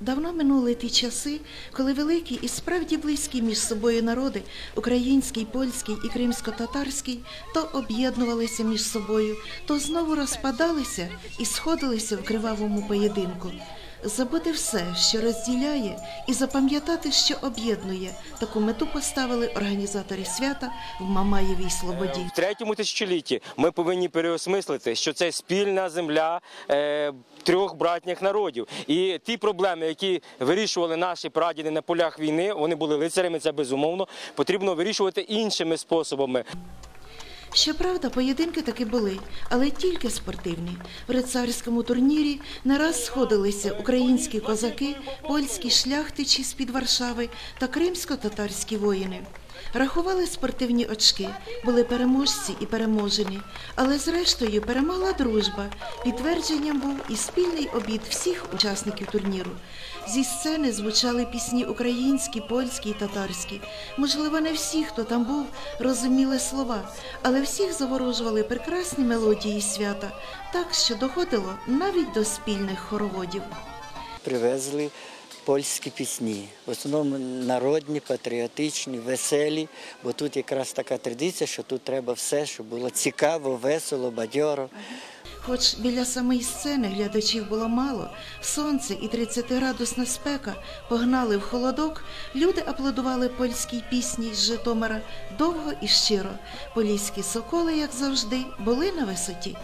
Давно минули ті часи, коли великі і справді близькі між собою народи, український, польський і кримсько-татарський, то об'єднувалися між собою, то знову розпадалися і сходилися в кривавому поєдинку. Забути все, що розділяє, і запам'ятати, що об'єднує. Таку мету поставили організатори свята в Мамаєвій Слободі. В третьому тисячолітті ми повинні переосмислити, що це спільна земля е, трьох братніх народів. І ті проблеми, які вирішували наші прадіди на полях війни, вони були лицарями, це безумовно. Потрібно вирішувати іншими способами. Щоправда, поєдинки таки були, але тільки спортивні. В рицарському турнірі не раз сходилися українські козаки, польські шляхтичі з-під Варшави та кримсько-татарські воїни. Рахували спортивні очки, були переможці і переможені, але зрештою перемогла дружба. Підтвердженням був і спільний обід всіх учасників турніру. Зі сцени звучали пісні українські, польські і татарські. Можливо, не всі, хто там був, розуміли слова, але всіх заворожували прекрасні мелодії свята, так що доходило навіть до спільних хороводів. привезли польські пісні. В основному народні, патріотичні, веселі, бо тут якраз така традиція, що тут треба все, щоб було цікаво, весело, бадьоро. Хоч біля самої сцени глядачів було мало, сонце і 30-градусна спека погнали в холодок, люди аплодували польській пісні з Житомира довго і щиро. Поліські соколи, як завжди, були на висоті.